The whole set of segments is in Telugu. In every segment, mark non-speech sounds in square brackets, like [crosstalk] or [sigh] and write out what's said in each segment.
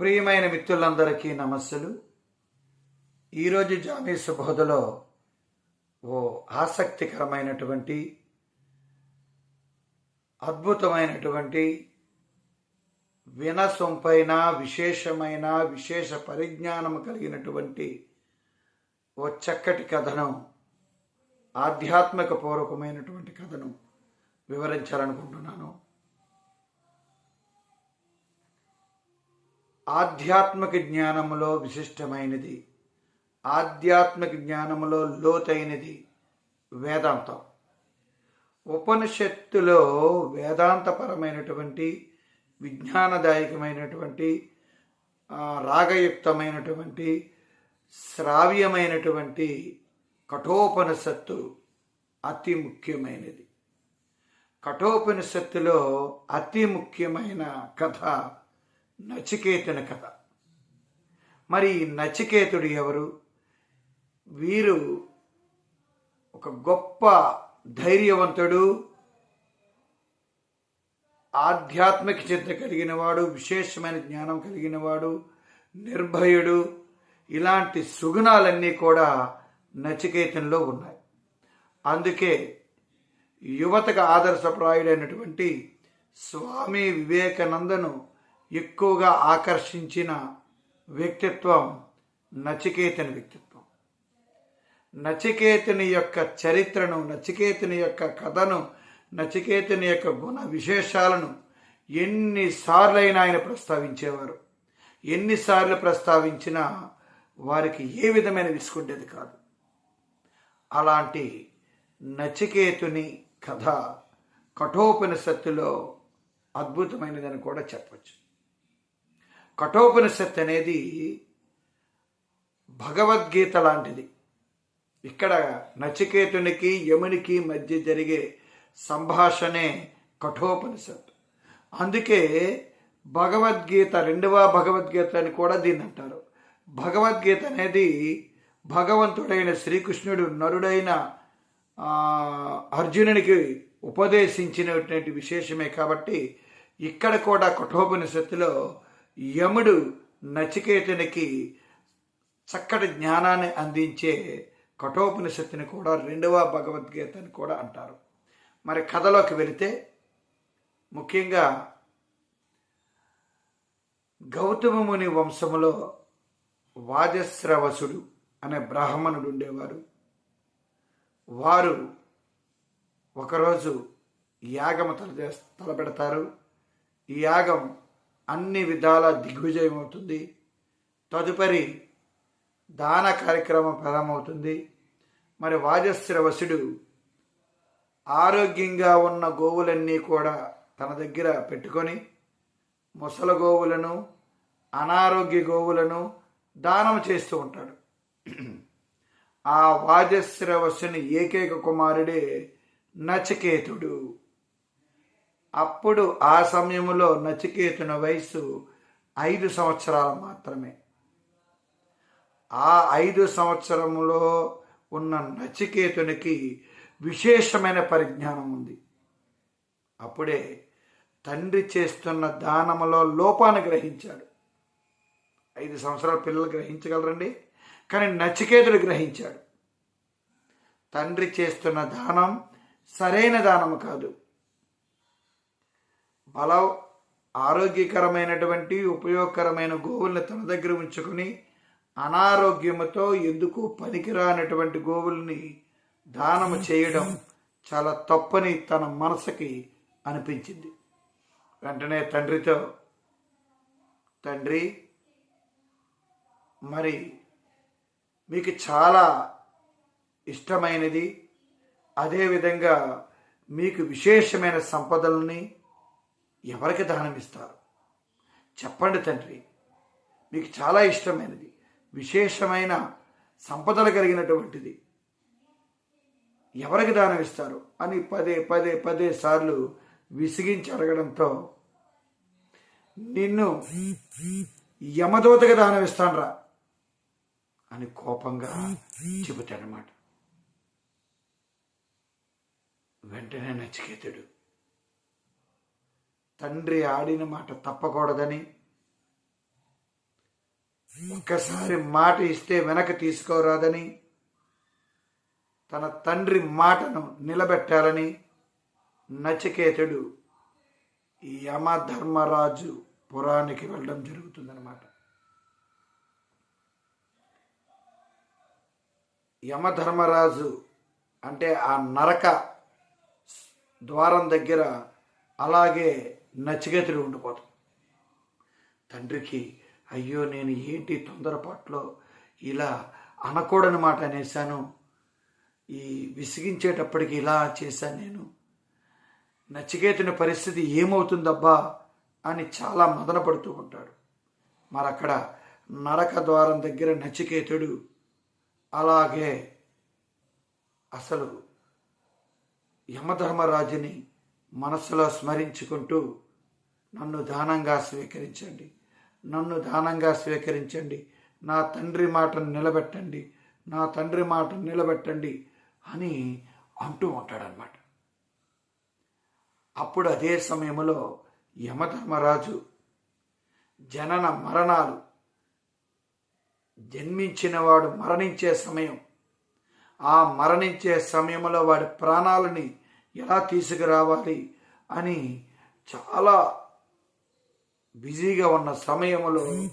ప్రియమైన మిత్రులందరికీ నమస్సులు. ఈరోజు జామీ సుబోధలో ఓ ఆసక్తికరమైనటువంటి అద్భుతమైనటువంటి వినసొంపైన విశేషమైన విశేష పరిజ్ఞానం కలిగినటువంటి ఓ చక్కటి కథనం ఆధ్యాత్మిక పూర్వకమైనటువంటి కథను వివరించాలనుకుంటున్నాను. ఆధ్యాత్మిక జ్ఞానములో విశిష్టమైనది. ఆధ్యాత్మిక జ్ఞానములో లోతైనది వేదాంతం. ఉపనిషత్తులో వేదాంతపరమైనటువంటి విజ్ఞానదాయకమైనటువంటి రాగయుక్తమైనటువంటి శ్రావ్యమైనటువంటి కఠోపనిషత్తు అతి ముఖ్యమైనది. కఠోపనిషత్తులో అతి ముఖ్యమైన కథ నచికేతుని కథ. మరి నచికేతుడు ఎవరు? వీరు ఒక గొప్ప ధైర్యవంతుడు ఆధ్యాత్మిక చింత కలిగినవాడు విశేషమైన జ్ఞానం కలిగినవాడు నిర్భయుడు. ఇలాంటి సుగుణాలన్నీ కూడా నచికేతన్లో ఉన్నాయి. అందుకే యువతకు ఆదర్శప్రాయుడైనటువంటి స్వామి వివేకానందను ఎక్కువగా ఆకర్షించిన వ్యక్తిత్వం నచికేతని వ్యక్తిత్వం. నచికేతుని యొక్క చరిత్రను నచికేతుని యొక్క కథను నచికేతుని యొక్క గుణ విశేషాలను ఎన్నిసార్లైనా ఆయన ప్రస్తావించేవారు. ఎన్నిసార్లు ప్రస్తావించినా వారికి ఏ విధమైన విసుకుండేది కాదు. అలాంటి నచికేతుని కథ కఠోపనిషత్తులో అద్భుతమైనదని కూడా చెప్పచ్చు. కఠోపనిషత్ అనేది భగవద్గీత లాంటిది. ఇక్కడ నచికేతునికి యమునికి మధ్య జరిగే సంభాషణే కఠోపనిషత్. అందుకే భగవద్గీత రెండవ భగవద్గీత అని కూడా దీన్ని అంటారు. భగవద్గీత అనేది భగవంతుడైన శ్రీకృష్ణుడు నరుడైన అర్జునునికి ఉపదేశించినటువంటి విశేషమే కాబట్టి ఇక్కడ కూడా కఠోపనిషత్తులో యముడు నచికేతునికి చక్కటి జ్ఞానాన్ని అందించే కఠోపనిషత్తుని కూడా రెండవ భగవద్గీత అని కూడా అంటారు. మరి కథలోకి వెళితే ముఖ్యంగా గౌతమముని వంశములో వాజశ్రవసుడు అనే బ్రాహ్మణుడు ఉండేవారు. వారు ఒకరోజు యాగము తల తలపెడతారు. ఈ యాగం అన్ని విధాల దిగ్విజయం అవుతుంది తదుపరి దాన కార్యక్రమం ప్రారంభమవుతుంది. మరి వాజశ్రవసుడు ఆరోగ్యంగా ఉన్న గోవులన్నీ కూడా తన దగ్గర పెట్టుకొని ముసల గోవులను అనారోగ్య గోవులను దానం చేస్తూ ఉంటాడు. ఆ వాజశ్రవసుని ఏకైక కుమారుడే నచికేతుడు. అప్పుడు ఆ సమయంలో నచికేతుని వయసు ఐదు సంవత్సరాలు మాత్రమే. ఆ ఐదు సంవత్సరములో ఉన్న నచికేతునికి విశేషమైన పరిజ్ఞానం ఉంది. అప్పుడే తండ్రి చేస్తున్న దానములో లోపాన్ని గ్రహించాడు. ఐదు సంవత్సరాల పిల్లలు గ్రహించగలరండి? కానీ నచికేతుడు గ్రహించాడు. తండ్రి చేస్తున్న దానం సరైన దానము కాదు. బల ఆరోగ్యకరమైనటువంటి ఉపయోగకరమైన గోవుల్ని తన దగ్గర ఉంచుకుని అనారోగ్యముతో ఎందుకు పనికిరానటువంటి గోవుల్ని దానము చేయడం చాలా తప్పని తన మనసుకి అనిపించింది. వెంటనే తండ్రితో తండ్రి మరి మీకు చాలా ఇష్టమైనది అదేవిధంగా మీకు విశేషమైన సంపదలని ఎవరికి దానం ఇస్తారు? చెప్పండి తండ్రి. మీకు చాలా ఇష్టమైనది విశేషమైన సంపదలు కలిగినటువంటిది. ఎవరికి దానం ఇస్తారు? అని పదే పదే పదే సార్లు విసిగించి అడగడంతో నిన్ను యమదూతకి దానం ఇస్తానరా అని కోపంగా చెబుతాడనమాట వెంటనే నచికేతుడు తండ్రి ఆడిన మాట తప్పకూడదని ఒక్కసారి మాట ఇస్తే వెనక తీసుకోరాదని తన తండ్రి మాటను నిలబెట్టాలని నచికేతుడు ఈ యమధర్మరాజు పురానికి వెళ్ళడం జరుగుతుందన్నమాట. యమధర్మరాజు అంటే ఆ నరక ద్వారం దగ్గర అలాగే నచికేతుడు ఉండిపోతాం. తండ్రికి అయ్యో నేను ఏంటి తొందరపాట్లో ఇలా అనకూడని మాట అనేసాను ఈ విసిగించేటప్పటికి ఇలా చేశాను నేను. నచికేతుని పరిస్థితి ఏమవుతుందబ్బా? అని చాలా మదన పడుతూ ఉంటాడు. మరి అక్కడ నరక ద్వారం దగ్గర నచికేతుడు అలాగే అసలు యమధర్మరాజుని మనస్సులో స్మరించుకుంటూ నన్ను దానంగా స్వీకరించండి. నన్ను దానంగా స్వీకరించండి. నా తండ్రి మాటను నిలబెట్టండి. నా తండ్రి మాటను నిలబెట్టండి అని అంటూ ఉంటాడనమాట అప్పుడు అదే సమయంలో యమధర్మరాజు జనన మరణాలు జన్మించిన వాడు మరణించే సమయం ఆ మరణించే సమయంలో వాడి ప్రాణాలని ఎలా తీసుకురావాలి అని చాలా బిజీగా ఉన్న సమయంలో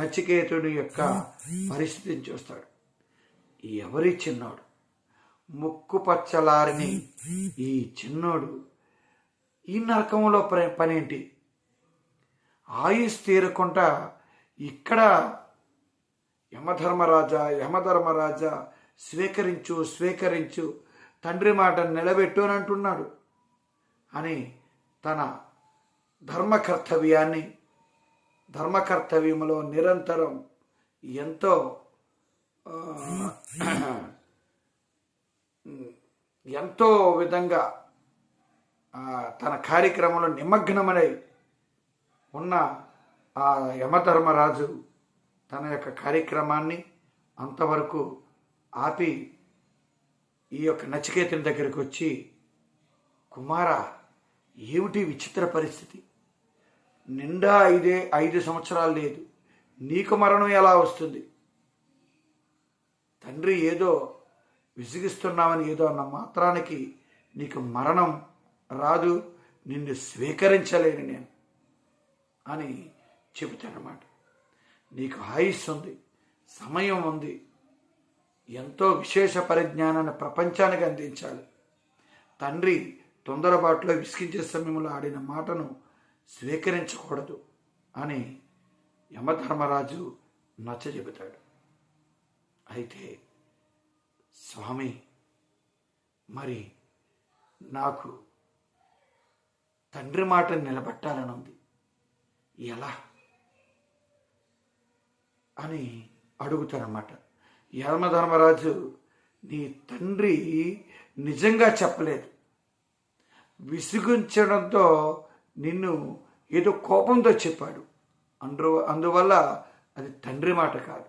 నచికేతుడి యొక్క పరిస్థితిని చూస్తాడు. ఎవరి చిన్నోడు? ముక్కు పచ్చలారిని ఈ చిన్నోడు ఈ నరకంలో పనేంటి? ఆయుష్ తీరకుండా ఇక్కడ యమధర్మరాజా యమధర్మరాజా స్వీకరించు స్వీకరించు తండ్రి మాట నిలబెట్టు అని అంటున్నాడు. అని తన ధర్మకర్తవ్యాన్ని ధర్మకర్తవ్యంలో నిరంతరం ఎంతో [clears throat] ఎంతో విధంగా తన కార్యక్రమంలో నిమగ్నమై ఉన్న ఆ యమధర్మరాజు తన యొక్క కార్యక్రమాన్ని అంతవరకు ఆపి ఈ యొక్క నచికేతుని దగ్గరికి వచ్చి కుమార ఏమిటి విచిత్ర పరిస్థితి? నిండా ఐదే ఐదు సంవత్సరాలు లేదు. నీకు మరణం ఎలా వస్తుంది? తండ్రి ఏదో విసిగిస్తున్నామని ఏదో అన్న మాత్రానికి నీకు మరణం రాదు. నిన్ను స్వీకరించలేను నేను. అని చెబుతానమాట నీకు ఆయుష్ ఉంది సమయం ఉంది ఎంతో విశేష పరిజ్ఞానాన్ని ప్రపంచానికి అందించాలి. తండ్రి తొందరపాటులో విసిగించే సమయంలో ఆడిన మాటను స్వీకరించకూడదు అని యమధర్మరాజు నచ్చ చెబుతాడు అయితే స్వామి మరి నాకు తండ్రి మాట నిలబెట్టాలని ఉంది ఎలా? అని అడుగుతారన్నమాట. యమధర్మరాజు నీ తండ్రి నిజంగా చెప్పలేదు. విసిగించడంతో నిన్ను ఏదో కోపంతో చెప్పాడు. అందు అందువల్ల అది తండ్రి మాట కాదు.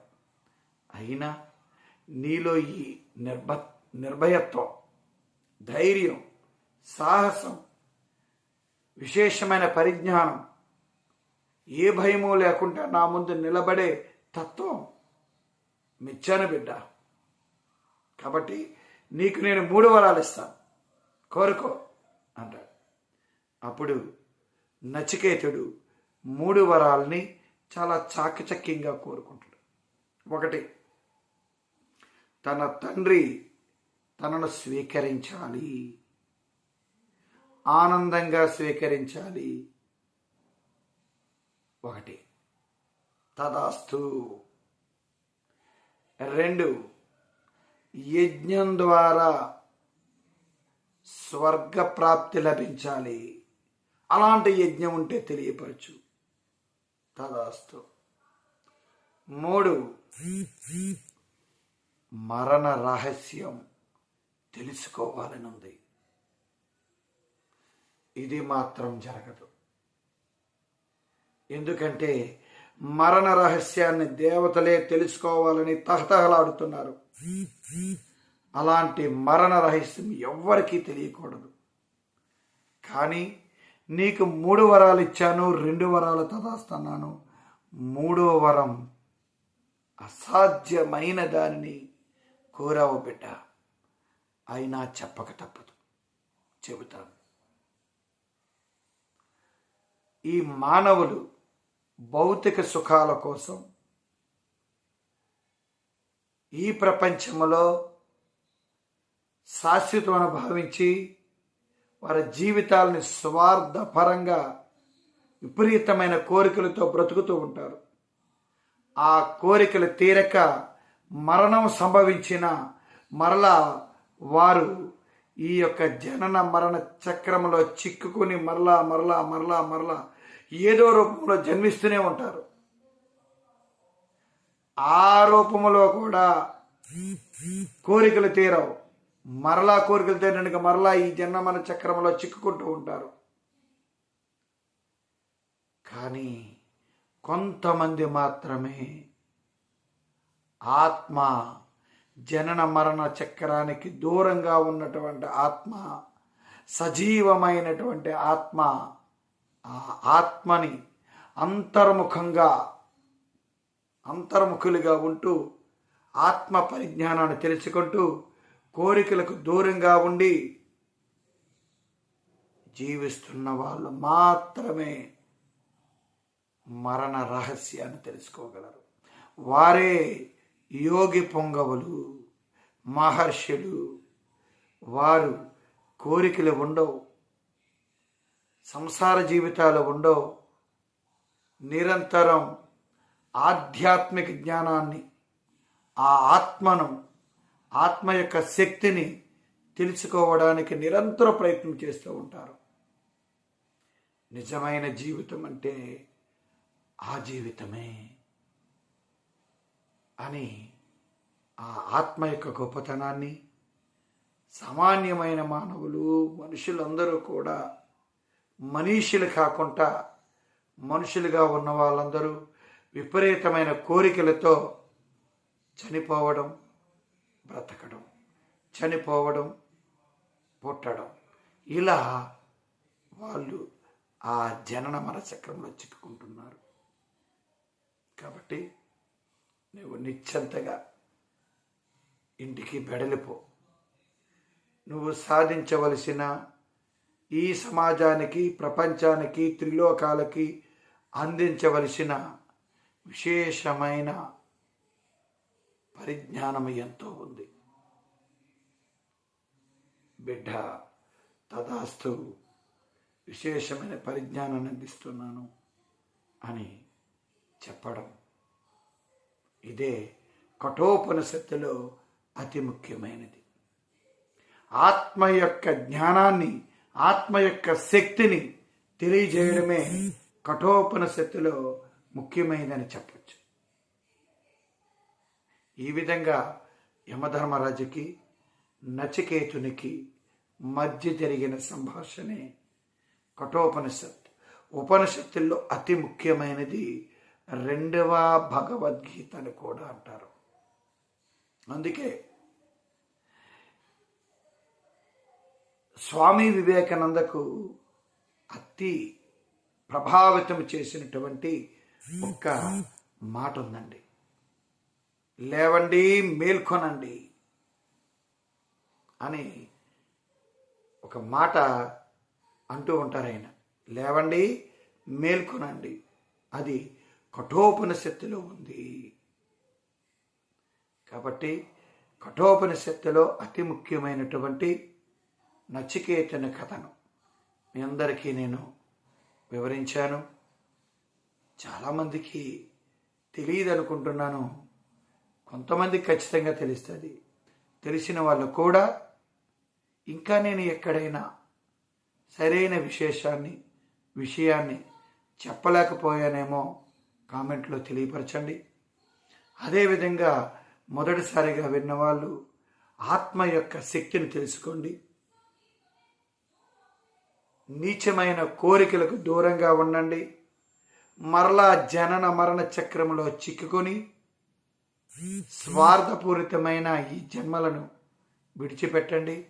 అయినా నీలో ఈ నిర్భ నిర్భయత్వం ధైర్యం సాహసం విశేషమైన పరిజ్ఞానం ఏ భయము లేకుండా నా ముందు నిలబడే తత్వం మెచ్చాను బిడ్డ. కాబట్టి నీకు నేను మూడు వరాలు ఇస్తాను. కోరుకో అంటాడు. అప్పుడు నచికేతుడు మూడు వరాల్ని చాలా చాకచక్యంగా కోరుకుంటాడు. ఒకటి తన తండ్రి తనను స్వీకరించాలి. ఆనందంగా స్వీకరించాలి. ఒకటి తదాస్తు. రెండు. యజ్ఞం ద్వారా స్వర్గ ప్రాప్తి లభించాలి. అలాంటి యజ్ఞం ఉంటే తెలియపరచు. తదాస్తు. మూడు. మరణ రహస్యం తెలుసుకోవాలని ఉంది ఇది మాత్రం జరగదు. ఎందుకంటే మరణ రహస్యాన్ని దేవతలే తెలుసుకోవాలని తహతహలాడుతున్నారు. అలాంటి మరణ రహస్యం ఎవ్వరికీ తెలియకూడదు. కానీ నీకు మూడు వరాలు ఇచ్చాను రెండు వరాలు తదాస్తున్నాను. మూడో వరం అసాధ్యమైన దానిని కోరావు బిడ్డ. అయినా చెప్పక తప్పదు. చెబుతాను. ఈ మానవులు భౌతిక సుఖాల కోసం ఈ ప్రపంచంలో శాశ్వతమని భావించి వారి జీవితాలని స్వార్థపరంగా విపరీతమైన కోరికలతో బ్రతుకుతూ ఉంటారు. ఆ కోరికలు తీరక మరణం సంభవించిన మరలా వారు ఈ యొక్క జనన మరణ చక్రంలో చిక్కుకుని మరలా మరలా మరలా మరలా ఏదో రూపంలో జన్మిస్తూనే ఉంటారు. ఆ రూపంలో కూడా కోరికలు తీరవు. మరలా కోరికలు తీరడానికి మరలా ఈ జన్మ మన చక్రంలో చిక్కుకుంటూ ఉంటారు. కానీ కొంతమంది మాత్రమే ఆత్మ జనన మరణ చక్రానికి దూరంగా ఉన్నటువంటి ఆత్మ సజీవమైనటువంటి ఆత్మ ఆ ఆత్మని అంతర్ముఖంగా అంతర్ముఖులుగా ఉంటూ ఆత్మ పరిజ్ఞానాన్ని తెలుసుకుంటూ కోరికలకు దూరంగా ఉండి జీవిస్తున్న వాళ్ళు మాత్రమే మరణ రహస్యాన్ని తెలుసుకోగలరు. వారే యోగి పొంగవులు మహర్షులు. వారు కోరికలు ఉండవు. సంసార జీవితాలు ఉండవు. నిరంతరం ఆధ్యాత్మిక జ్ఞానాన్ని ఆ ఆత్మను ఆత్మ యొక్క శక్తిని తెలుసుకోవడానికి నిరంతర ప్రయత్నం చేస్తూ ఉంటారు. నిజమైన జీవితం అంటే ఆ జీవితమే అని ఆ ఆత్మ యొక్క గొప్పతనాన్ని సామాన్యమైన మానవులు మనుషులందరూ కూడా మనీషులు కాకుండా మనుషులుగా ఉన్న వాళ్ళందరూ విపరీతమైన కోరికలతో చనిపోవడం బ్రతకడం చనిపోవడం పుట్టడం. ఇలా వాళ్ళు ఆ జనన మర చక్రంలో చిక్కుకుంటున్నారు. కాబట్టి నువ్వు నిశ్చంతగా ఇంటికి బెడలిపో. నువ్వు సాధించవలసిన ఈ సమాజానికి ప్రపంచానికి త్రిలోకాలకి అందించవలసిన విశేషమైన పరిజ్ఞానం ఎంతో ఉంది. బిడ్డ తదాస్తు విశేషమైన పరిజ్ఞానాన్ని అందిస్తున్నాను అని చెప్పడం ఇదే కఠోపనిషత్తులో అతి ముఖ్యమైనది. ఆత్మ యొక్క జ్ఞానాన్ని ఆత్మ యొక్క శక్తిని తెలియజేయడమే కఠోపనిషత్తులో ముఖ్యమైనదని చెప్పచ్చు. ఈ విధంగా యమధర్మరాజుకి నచికేతునికి మధ్య జరిగిన సంభాషణే కఠోపనిషత్ ఉపనిషత్తుల్లో అతి ముఖ్యమైనది రెండవ భగవద్గీత అని కూడా అంటారు. అందుకే స్వామి వివేకానందకు అతి ప్రభావితం చేసినటువంటి ఒక మాట ఉందండి లేవండి మేల్కొనండి అని ఒక మాట అంటూ ఉంటారు ఆయన. లేవండి మేల్కొనండి. అది కఠోపనిషత్తులో ఉంది. కాబట్టి కఠోపనిషత్తులో అతి ముఖ్యమైనటువంటి నచికేతన కథను మీ అందరికీ నేను వివరించాను. చాలామందికి తెలియదు అనుకుంటున్నాను కొంతమందికి ఖచ్చితంగా తెలుస్తుంది. తెలిసిన వాళ్ళు కూడా ఇంకా నేను ఎక్కడైనా సరైన విశేషాన్ని విషయాన్ని చెప్పలేకపోయానేమో కామెంట్లో తెలియపరచండి. అదేవిధంగా మొదటిసారిగా విన్నవాళ్ళు ఆత్మ యొక్క శక్తిని తెలుసుకోండి. నీచమైన కోరికలకు దూరంగా ఉండండి. మరలా జనన మరణ చక్రంలో చిక్కుకొని స్వార్థపూరితమైన ఈ జన్మలను విడిచిపెట్టండి.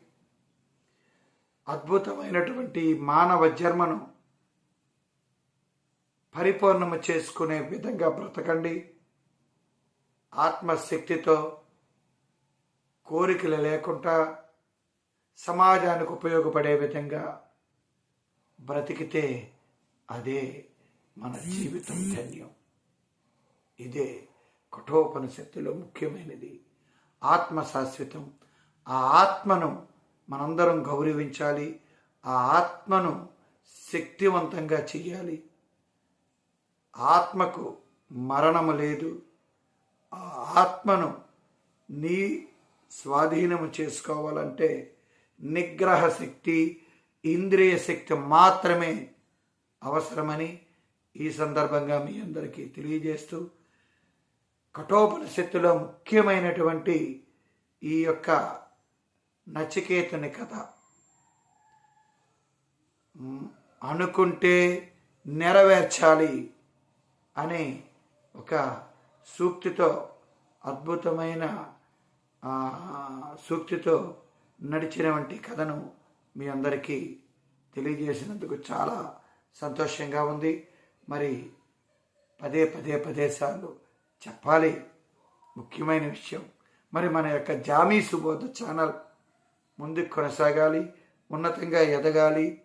అద్భుతమైనటువంటి మానవ జన్మను పరిపూర్ణము చేసుకునే విధంగా బ్రతకండి. ఆత్మశక్తితో కోరికలు లేకుండా సమాజానికి ఉపయోగపడే విధంగా బ్రతికితే అదే మన జీవితం ధన్యం. ఇదే కఠోపనిషత్తులో ముఖ్యమైనది. ఆత్మ శాశ్వతం ఆ ఆత్మను మనందరం గౌరవించాలి. ఆ ఆత్మను శక్తివంతంగా చెయ్యాలి. ఆత్మకు మరణము లేదు. ఆ ఆత్మను నీ స్వాధీనము చేసుకోవాలంటే నిగ్రహ శక్తి ఇంద్రియ శక్తి మాత్రమే అవసరమని ఈ సందర్భంగా మీ అందరికీ తెలియజేస్తూ కఠోపనిషత్తులో ముఖ్యమైనటువంటి ఈ యొక్క నచికేతుని కథ. అనుకుంటే నెరవేర్చాలి అనే ఒక సూక్తితో అద్భుతమైన సూక్తితో నడిచినటువంటి కథను మీ అందరికీ తెలియజేసినందుకు చాలా సంతోషంగా ఉంది. మరి పదే పదే పదే సార్లు చెప్పాలి. ముఖ్యమైన విషయం మరి మన యొక్క జామీ సుబోధ ఛానల్ ముందుకు కొనసాగాలి ఉన్నతంగా ఎదగాలి.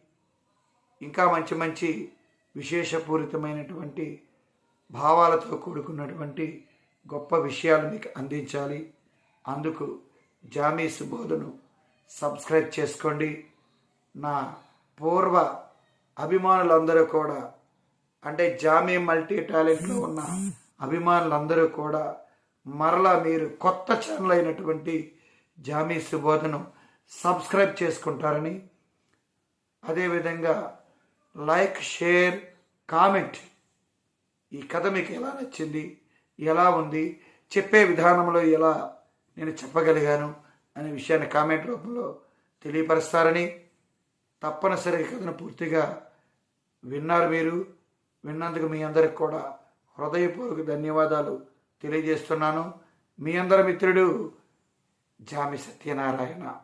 ఇంకా మంచి మంచి విశేషపూరితమైనటువంటి భావాలతో కూడుకున్నటువంటి గొప్ప విషయాలు మీకు అందించాలి. అందుకు జామీ సుబోధను సబ్స్క్రైబ్ చేసుకోండి. నా పూర్వ అభిమానులందరూ కూడా అంటే జామీ మల్టీ టాలెంట్లో ఉన్న అభిమానులందరూ కూడా మరలా మీరు కొత్త ఛానల్ అయినటువంటి జామీ సుబోధను సబ్స్క్రైబ్ చేసుకుంటారని అదేవిధంగా లైక్ షేర్ కామెంట్ ఈ కథ మీకు ఎలా నచ్చింది ఎలా ఉంది చెప్పే విధానంలో ఎలా నేను చెప్పగలిగాను అనే విషయాన్ని కామెంట్ రూపంలో తెలియపరుస్తారని తప్పనిసరిగా కథను పూర్తిగా విన్నారు మీరు. విన్నందుకు మీ అందరికి కూడా హృదయపూర్వక ధన్యవాదాలు తెలియజేస్తున్నాను. మీ అందరి మిత్రుడు జామి సత్యనారాయణ.